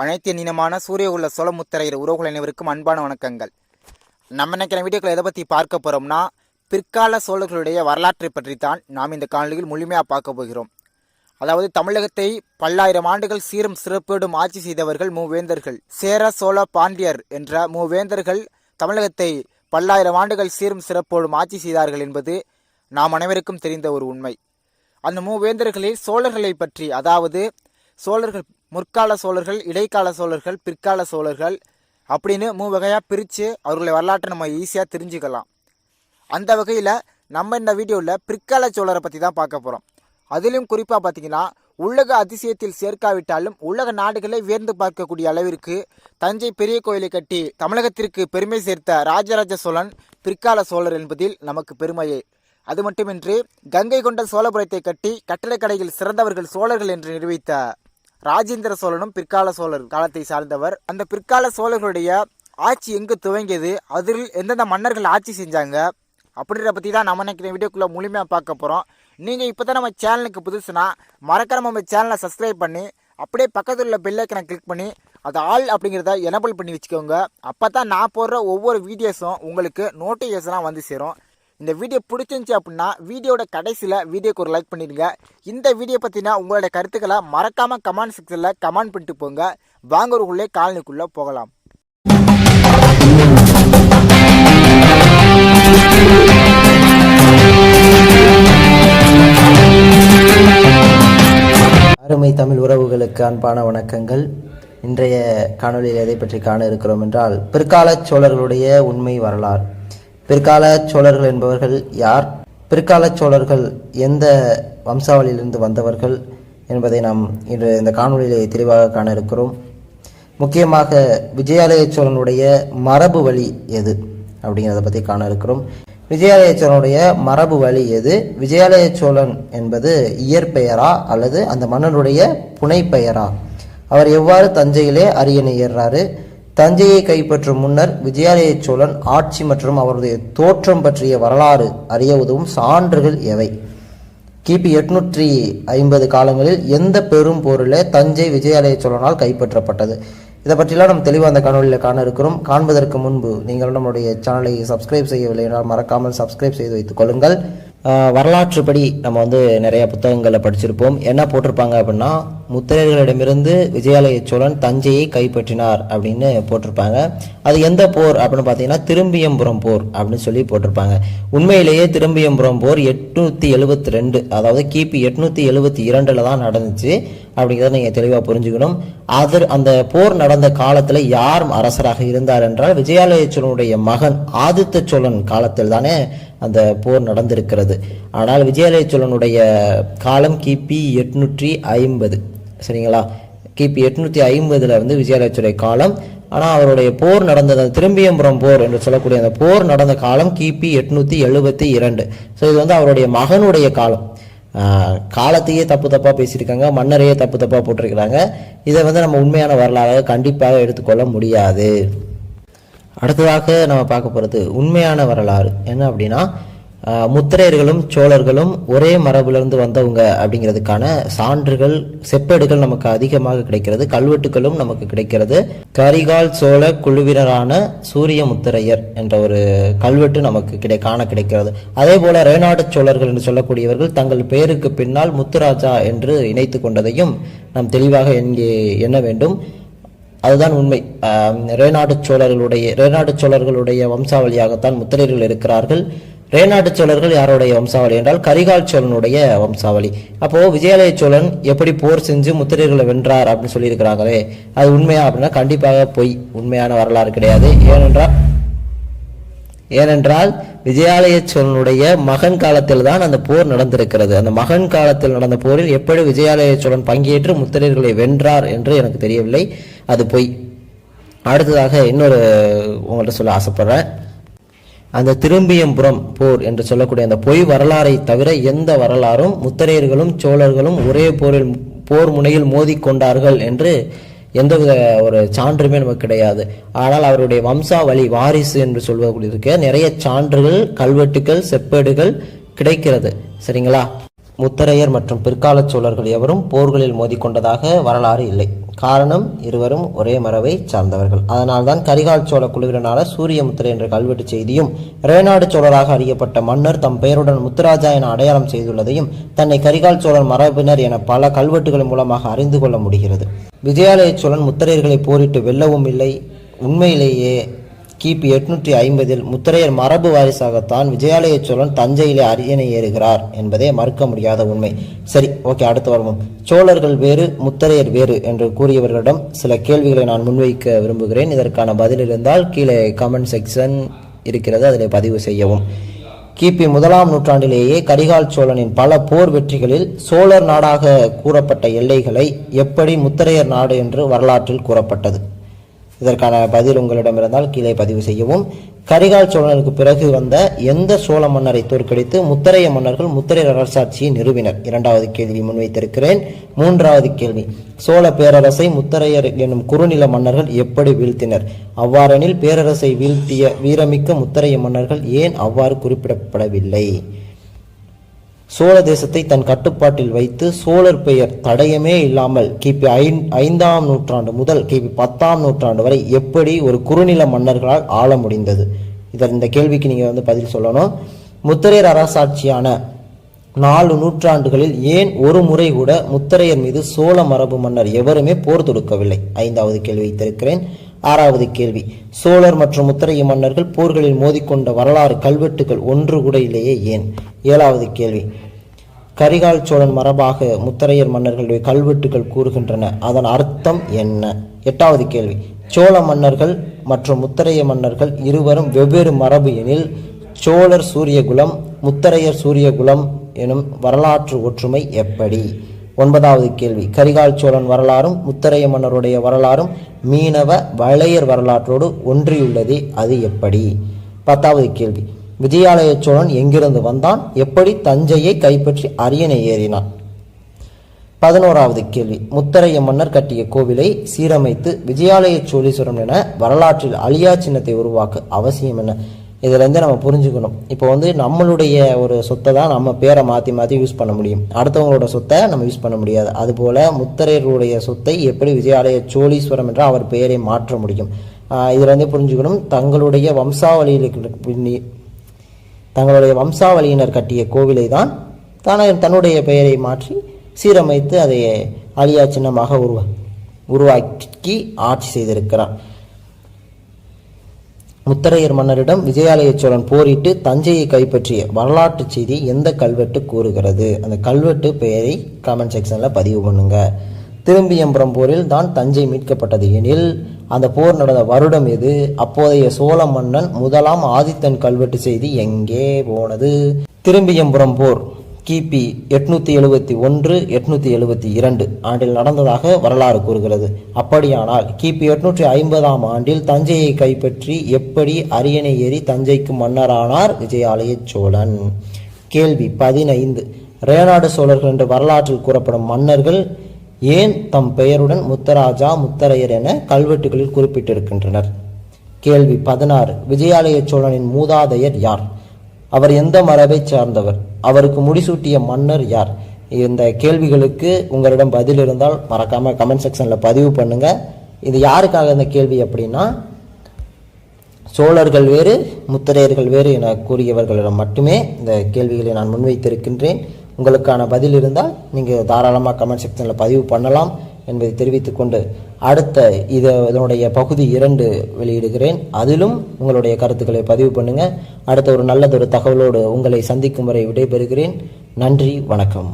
அனைத்து இனமான சூரிய உள்ள சோழமுத்தரையர் உறவுகள் அனைவருக்கும் அன்பான வணக்கங்கள். நம்ம நினைக்கிற வீடியோக்களை எதை பற்றி பார்க்க போகிறோம்னா பிற்கால சோழர்களுடைய வரலாற்றை பற்றி தான் நாம் இந்த காணொலியில் முழுமையாக பார்க்க போகிறோம். அதாவது தமிழகத்தை பல்லாயிரம் ஆண்டுகள் சீரும் சிறப்போடும் ஆட்சி செய்தவர்கள் மூவேந்தர்கள். சேர சோழ பாண்டியர் என்ற மூவேந்தர்கள் தமிழகத்தை பல்லாயிரம் ஆண்டுகள் சீரும் சிறப்போடும் ஆட்சி செய்தார்கள் என்பது நாம் அனைவருக்கும் தெரிந்த ஒரு உண்மை. அந்த மூவேந்தர்களில் சோழர்களை பற்றி அதாவது சோழர்கள் முற்கால சோழர்கள் இடைக்கால சோழர்கள் பிற்கால சோழர்கள் அப்படின்னு மூ வகையாக பிரித்து அவர்களுடைய வரலாற்றை நம்ம ஈஸியாக தெரிஞ்சுக்கலாம். அந்த வகையில் நம்ம இந்த வீடியோவில் பிற்கால சோழரை பற்றி தான் பார்க்க போகிறோம் அதிலும் குறிப்பாக பார்த்தீங்கன்னா உலக அதிசயத்தில் சேர்க்காவிட்டாலும் உலக நாடுகளை வியந்து பார்க்கக்கூடிய அளவிற்கு தஞ்சை பெரிய கோயிலை கட்டி தமிழகத்திற்கு பெருமை சேர்த்த ராஜராஜ சோழன் பிற்கால சோழர் என்பதில் நமக்கு பெருமையே. அது மட்டுமின்றி கங்கை கொண்ட சோழபுரத்தை கட்டி கட்டிடக்கடையில் சிறந்தவர்கள் சோழர்கள் என்று நிரூபித்த ராஜேந்திர சோழனும் பிற்கால சோழர் காலத்தை சார்ந்தவர். அந்த பிற்கால சோழர்களுடைய ஆட்சி எங்கு துவங்கியது? அதில் எந்தெந்த மன்னர்கள் ஆட்சி செஞ்சாங்க? அப்படின்ற பற்றி தான் நம்ம நினைக்கிற வீடியோக்குள்ளே முழுமையாக பார்க்க போகிறோம் நீங்கள் இப்போ தான் நம்ம சேனலுக்கு புதுசுனா மறக்காம நம்ம சேனலை சப்ஸ்கிரைப் பண்ணி அப்படியே பக்கத்தில் உள்ள பெல்லைக்கனை கிளிக் பண்ணி அது ஆல் அப்படிங்கிறத எனபிள் பண்ணி வச்சுக்கோங்க. அப்போ தான் நான் போடுற ஒவ்வொரு வீடியோஸும் உங்களுக்கு நோட்டிஃபிகேஷனாக வந்து சேரும். இந்த வீடியோ பிடிச்சிருந்துச்சி அப்படின்னா வீடியோட கடைசியில் வீடியோக்கு ஒரு லைக் பண்ணிடுங்க. இந்த வீடியோ பற்றினா உங்களோட கருத்துக்களை மறக்காமல் கமெண்ட் செக்ஷனில் கமெண்ட் பண்ணிட்டு போங்க. வாங்க காலனிக்குள்ளே போகலாம். அருமை தமிழ் உறவுகளுக்கு அன்பான வணக்கங்கள். இன்றைய காணொளியில் எதை பற்றி காண இருக்கிறோம் என்றால் பிற்கால சோழர்களுடைய உண்மை வரலாறு. பிற்கால சோழர்கள் என்பவர்கள் யார்? பிற்கால சோழர்கள் எந்த வம்சாவளியிலிருந்து வந்தவர்கள் என்பதை நாம் இன்று இந்த காணொளியிலே தெளிவாக காண இருக்கிறோம் முக்கியமாக விஜயாலய சோழனுடைய மரபு வழி எது அப்படிங்கிறத பற்றி காண இருக்கிறோம் விஜயாலய சோழனுடைய மரபு வழி எது? விஜயாலய சோழன் என்பது இயற்பெயரா அல்லது அந்த மன்னனுடைய புனைப்பெயரா? அவர் எவ்வாறு தஞ்சையிலே அரியணை ஏறுறாரு? தஞ்சையை கைப்பற்றும் முன்னர் விஜயாலய சோழன் ஆட்சி மற்றும் அவருடைய தோற்றம் பற்றிய வரலாறு அறிய உதவும் சான்றுகள் எவை? கிபி எட்நூற்றி ஐம்பது காலங்களில் எந்த பெரும் போரில் தஞ்சை விஜயாலய சோழனால் கைப்பற்றப்பட்டது? இதை பற்றிலாம் நம்ம தெளிவாக அந்த காணொலியில் காண இருக்கிறோம். காண்பதற்கு முன்பு நீங்கள் நம்முடைய சேனலை சப்ஸ்கிரைப் செய்யவில்லை என்றால் மறக்காமல் சப்ஸ்கிரைப் செய்து வைத்துக் கொள்ளுங்கள். வரலாற்றுப்படி நம்ம வந்து நிறைய புத்தகங்களை படிச்சிருப்போம். என்ன போட்டிருப்பாங்க அப்படின்னா முத்திரையர்களிடமிருந்து விஜயாலய சோழன் தஞ்சையை கைப்பற்றினார் அப்படின்னு போட்டிருப்பாங்க. அது எந்த போர் அப்படின்னு பார்த்தீங்கன்னா திரும்பியம்புரம் போர் அப்படின்னு சொல்லி போட்டிருப்பாங்க. உண்மையிலேயே திரும்பியம்புரம் போர் எட்நூற்றி எழுபத்தி ரெண்டு அதாவது கிபி எட்நூற்றி எழுபத்தி இரண்டில் தான் நடந்துச்சு. அப்படிங்கிறத நீங்கள் தெளிவாக புரிஞ்சுக்கணும். அது அந்த போர் நடந்த காலத்தில் யார் அரசராக இருந்தார் என்றால் விஜயாலய சோழனுடைய மகன் ஆதித்த சோழன் காலத்தில் தானே அந்த போர் நடந்திருக்கிறது. ஆனால் விஜயாலய சோழனுடைய காலம் கிபி எட்நூற்றி ஐம்பது. சரிங்களா? கிபி எட்நூற்றி ஐம்பதுல வந்து விஜயாலய காலம். ஆனால் அவருடைய போர் நடந்தது அந்த திரும்பியம்புரம் போர் என்று சொல்லக்கூடிய அந்த போர் நடந்த காலம் கிபி எட்நூற்றி எழுபத்தி இரண்டு. ஸோ இது வந்து அவருடைய மகனுடைய காலம். காலத்தையே தப்பு தப்பாக பேசியிருக்காங்க மன்னரையே தப்பு தப்பாக போட்டிருக்கிறாங்க. இதை வந்து நம்ம உண்மையான வரலாறாக கண்டிப்பாக எடுத்துக்கொள்ள முடியாது. அடுத்ததாக நம்ம பார்க்க போகிறது உண்மையான வரலாறு. என்ன அப்படின்னா முத்திரையர்களும் சோழர்களும் ஒரே மரபிலிருந்து வந்தவங்க அப்படிங்கிறதுக்கான சான்றுகள் செப்பேடுகள் நமக்கு அதிகமாக கிடைக்கிறது கல்வெட்டுகளும் நமக்கு கிடைக்கிறது. கரிகால் சோழ குழுவினரான சூரிய முத்திரையர் என்ற ஒரு கல்வெட்டு நமக்கு கிடை காண கிடைக்கிறது. அதே போல ரேநாடு சோழர்கள் என்று சொல்லக்கூடியவர்கள் தங்கள் பெயருக்கு பின்னால் முத்துராஜா என்று இணைத்து கொண்டதையும் நாம் தெளிவாக எங்கே எண்ண வேண்டும். அதுதான் உண்மை. ரேநாடு சோழர்களுடைய ரேநாடு சோழர்களுடைய வம்சாவளியாகத்தான் முத்திரையர்கள் இருக்கிறார்கள். ரேநாட்டு சோழர்கள் யாருடைய வம்சாவளி என்றால் கரிகால் சோழனுடைய வம்சாவளி. அப்போ விஜயாலய சோழன் எப்படி போர் செஞ்சு முத்திரையர்களை வென்றார் அப்படின்னு சொல்லியிருக்கிறாங்களே அது உண்மையா அப்படின்னா கண்டிப்பாக பொய் உண்மையான வரலாறு கிடையாது. ஏனென்றால் ஏனென்றால் விஜயாலய சோழனுடைய மகன் காலத்தில் தான் அந்த போர் நடந்திருக்கிறது. அந்த மகன் காலத்தில் நடந்த போரில் எப்படி விஜயாலய சோழன் பங்கேற்று முத்திரையர்களை வென்றார் என்று எனக்கு தெரியவில்லை. அது பொய். அடுத்ததாக இன்னொரு உங்கள்கிட்ட சொல்ல ஆசைப்படுறேன். அந்த திரும்பியம்புரம் போர் என்று சொல்லக்கூடிய அந்த பொய் வரலாறை தவிர எந்த வரலாறும் முத்திரையர்களும் சோழர்களும் ஒரே போரில் போர் முனையில் மோதிக்கொண்டார்கள் என்று எந்தவித ஒரு சான்றுமே நமக்கு கிடையாது. ஆனால் அவருடைய வம்சாவளி வாரிசு என்று சொல்வதற்கு நிறைய சான்றுகள் கல்வெட்டுகள் செப்பேடுகள் கிடைக்கிறது. சரிங்களா? முத்தரையர் மற்றும் பிற்காலச் சோழர்கள் எவரும் போர்களில் மோதிக்கொண்டதாக வரலாறு இல்லை. காரணம் இருவரும் ஒரே மரபை சார்ந்தவர்கள். அதனால்தான் கரிகால் சோழ குழுவினரான சூரியமுத்திரை என்ற கல்வெட்டு செய்தியும் ரேநாடு சோழராக அறியப்பட்ட மன்னர் தம் பெயருடன் முத்துராஜா என அடையாளம் செய்துள்ளதையும் தன்னை கரிகால் சோழர் மரபினர் என பல கல்வெட்டுகள் மூலமாக அறிந்து கொள்ள முடிகிறது. விஜயாலய சோழன் முத்திரையர்களை போரிட்டு வெல்லவும் இல்லை. உண்மையிலேயே கிபி எட்நூற்றி ஐம்பதில் முத்திரையர் மரபு வாரிசாகத்தான் விஜயாலய சோழன் தஞ்சையிலே அரியணை ஏறுகிறார் என்பதே மறுக்க முடியாத உண்மை. சரி ஓகே அடுத்து வருவோம் சோழர்கள் வேறு முத்திரையர் வேறு என்று கூறியவர்களிடம் சில கேள்விகளை நான் முன்வைக்க விரும்புகிறேன். இதற்கான பதில் இருந்தால் கீழே கமெண்ட் செக்ஷன் இருக்கிறது. அதில் பதிவு செய்யவும். கிபி முதலாம் நூற்றாண்டிலேயே கரிகால் சோழனின் பல போர் வெற்றிகளில் சோழர் நாடாக கூறப்பட்ட எல்லைகளை எப்படி முத்திரையர் நாடு என்று வரலாற்றில் கூறப்பட்டது? இதற்கான பதில் உங்களிடம் இருந்தால் கீழே பதிவு செய்யவும். கரிகால் சோழனுக்கு பிறகு வந்த எந்த சோழ மன்னரை தோற்கடித்து முத்தரைய மன்னர்கள் முத்தரை அரசாட்சியை நிறுவினர்? இரண்டாவது கேள்வி முன்வைத்திருக்கிறேன். மூன்றாவது கேள்வி. சோழ பேரரசை முத்தரையர் எனும் குறுநில மன்னர்கள் எப்படி வீழ்த்தினர்? அவ்வாறெனில் பேரரசை வீழ்த்திய வீரமிக்க முத்தரைய மன்னர்கள் ஏன் அவ்வாறு குறிப்பிடப்படவில்லை? சோழ தேசத்தை தன் கட்டுப்பாட்டில் வைத்து சோழர் பெயர் தடயமே இல்லாமல் கிபி ஐந் ஐந்தாம் நூற்றாண்டு முதல் கிபி பத்தாம் நூற்றாண்டு வரை எப்படி ஒரு குறுநில மன்னர்களால் ஆள முடிந்தது? இதன் இந்த கேள்விக்கு நீங்கள் வந்து பதில் சொல்லணும். முத்தரையர் அரசாட்சியான நாலு நூற்றாண்டுகளில் ஏன் ஒரு முறை கூட முத்தரையர் மீது சோழ மரபு மன்னர் எவருமே போர் தொடுக்கவில்லை? ஐந்தாவது கேள்வி வைத்திருக்கிறேன். ஆறாவது கேள்வி. சோழர் மற்றும் முத்தரைய மன்னர்கள் போர்களில் மோதிக்கொண்ட வரலாறு கல்வெட்டுகள் ஒன்று கூட இல்லையே ஏன்? ஏழாவது கேள்வி. கரிகால் சோழன் மரபாக முத்தரையர் மன்னர்களுடைய கல்வெட்டுகள் கூறுகின்றன. அதன் அர்த்தம் என்ன? எட்டாவது கேள்வி. சோழ மன்னர்கள் மற்றும் முத்தரைய மன்னர்கள் இருவரும் வெவ்வேறு மரபு எனில் சோழர் சூரியகுலம் முத்தரையர் சூரியகுலம் எனும் வரலாற்று ஒற்றுமை எப்படி? ஒன்பதாவது கேள்வி. கரிகால் சோழன் வரலாறும் முத்தரைய மன்னருடைய வரலாறும் மீனவ வளையர் வரலாற்றோடு ஒன்றியுள்ளதே அது எப்படி? பத்தாவது கேள்வி. விஜயாலய சோழன் எங்கிருந்து வந்தான்? எப்படி தஞ்சையை கைப்பற்றி அரியணை ஏறினான்? பதினோராவது கேள்வி. முத்தரைய மன்னர் கட்டிய கோவிலை சீரமைத்து விஜயாலய சோழீஸ்வரம் என வரலாற்றில் அழியா சின்னத்தை உருவாக்க அவசியம் என்ன? இதுலேருந்து நம்ம புரிஞ்சுக்கணும். இப்போ வந்து நம்மளுடைய ஒரு சொத்தை தான் நம்ம பேரை மாற்றி மாற்றி யூஸ் பண்ண முடியும். அடுத்தவங்களோட சொத்தை நம்ம யூஸ் பண்ண முடியாது. அதுபோல் முத்தரையருடைய சொத்தை எப்படி விஜயாலய சோழீஸ்வரம் என்று அவர் பெயரை மாற்ற முடியும். இதுலேருந்து புரிஞ்சுக்கணும். தங்களுடைய வம்சாவளியில் தங்களுடைய வம்சாவளியினர் கட்டிய கோவிலை தான் தன தன்னுடைய பெயரை மாற்றி சீரமைத்து அதை அழியா சின்னமாக உருவா உருவாக்கி ஆட்சி செய்திருக்கிறார். முத்தரையர் மன்னரிடம் விஜயாலய சோழன் போரிட்டு தஞ்சையை கைப்பற்றிய வரலாற்று செய்தி எந்த கல்வெட்டு கூறுகிறது? அந்த கல்வெட்டு பெயரை கமெண்ட் செக்ஷனில் பதிவு பண்ணுங்க. திரும்பியம்புரம் போரில் தான் தஞ்சை மீட்கப்பட்டது எனில் அந்த போர் நடந்த வருடம் எது? அப்போதைய சோழ மன்னன் முதலாம் ஆதித்தன் கல்வெட்டு செய்தி எங்கே போனது? திரும்பியம்புரம் போர். கிபி எட்நூற்றி எழுபத்தி ஒன்று எட்நூற்றி எழுபத்தி இரண்டு ஆண்டில் நடந்ததாக வரலாறு கூறுகிறது. அப்படியானால் கிபி எட்நூற்றி ஐம்பதாம் ஆண்டில் தஞ்சையை கைப்பற்றி எப்படி அரியணை ஏறி தஞ்சைக்கு மன்னரானார் விஜயாலய சோழன்? கேள்வி பதினைந்து. ரேநாடு சோழர்கள் என்று வரலாற்றில் கூறப்படும் மன்னர்கள் ஏன் தம் பெயருடன் முத்தராஜா முத்தரையர் என கல்வெட்டுகளில் குறிப்பிட்டிருக்கின்றனர்? கேள்வி பதினாறு. விஜயாலய சோழனின் மூதாதையர் யார்? அவர் எந்த மரபை சார்ந்தவர்? அவருக்கு முடிசூட்டிய மன்னர் யார்? இந்த கேள்விகளுக்கு உங்களிடம் பதில் இருந்தால் மறக்காம கமெண்ட் செக்ஷன்ல பதிவு பண்ணுங்க. இது யாருக்காக இந்த கேள்வி அப்படின்னா சோழர்கள் வேறு முத்திரையர்கள் வேறு என கூறியவர்களிடம் மட்டுமே இந்த கேள்விகளை நான் முன்வைத்திருக்கின்றேன். உங்களுக்கான பதில் இருந்தால் நீங்கள் தாராளமாக கமெண்ட் செக்ஷனில் பதிவு பண்ணலாம் என்பதை தெரிவித்துக்கொண்டு அடுத்த இதனுடைய பகுதி இரண்டு வெளியிடுகிறேன். அதிலும் உங்களுடைய கருத்துக்களை பதிவு பண்ணுங்க. அடுத்த ஒரு நல்லதொரு தகவலோடு உங்களை சந்திக்கும் வரை விடைபெறுகிறேன். நன்றி வணக்கம்.